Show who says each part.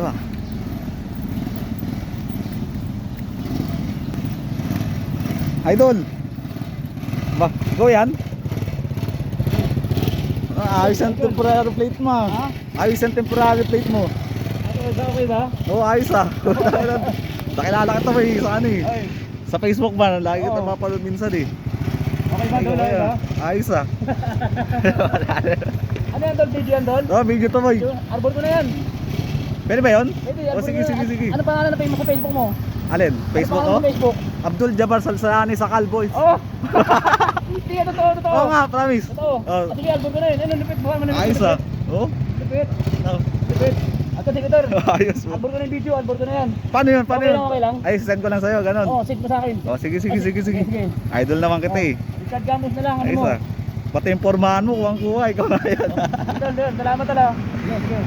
Speaker 1: dito ah. Idol. Ba, go yan. Ah, ayos ang temporary plate mo. ah.
Speaker 2: Ha?
Speaker 1: Ayos ang temporary plate mo.
Speaker 2: Okay ba? Okay ba?
Speaker 1: Oo, ayos ah. Nakilala kita ba sa ano eh.
Speaker 2: Ay,
Speaker 1: Sa Facebook ba, lagi kita
Speaker 2: Oo.
Speaker 1: mapanood minsan eh.
Speaker 2: okay ba Dol? Okay ba?
Speaker 1: Ayos ah.
Speaker 2: Ano yan Dol? Video yan Dol?
Speaker 1: Oh, video to boy.
Speaker 2: Arbor ko na yan.
Speaker 1: Pwede ba yun?
Speaker 2: Pwede,
Speaker 1: Oh,
Speaker 2: arbor
Speaker 1: sige, sige, sige.
Speaker 2: Ano pangalan na Facebook? Facebook mo?
Speaker 1: Alin? Facebook
Speaker 2: ano
Speaker 1: ko?
Speaker 2: Facebook?
Speaker 1: Abdul Jabbar Salsalani sa Calboys.
Speaker 2: Oh! Hindi totoo, totoo.
Speaker 1: Oo nga, promise.
Speaker 2: Totoo.
Speaker 1: Oh.
Speaker 2: Ah, Sige, album ko na yun. Ano, lupit mo. Ano,
Speaker 1: Ayos ah. Oh?
Speaker 2: Lupit.
Speaker 1: Oh.
Speaker 2: Lupit. At kasi Victor,
Speaker 1: Ayos mo.
Speaker 2: album ko na yung video, album ko na yan.
Speaker 1: Paano yun? Paano
Speaker 2: Okay
Speaker 1: yun?
Speaker 2: okay lang.
Speaker 1: Ay, send ko lang sa'yo, ganun.
Speaker 2: Oh, send mo sa akin.
Speaker 1: Oh, sige, sige, sige,
Speaker 2: sige.
Speaker 1: Idol naman kita eh.
Speaker 2: Richard Gamos na lang, ano
Speaker 1: Ayos
Speaker 2: mo.
Speaker 1: ah. Pati yung formahan mo, kuwang kuha, ikaw na yan.
Speaker 2: Dol, dol, salamat tala. Sige, sige.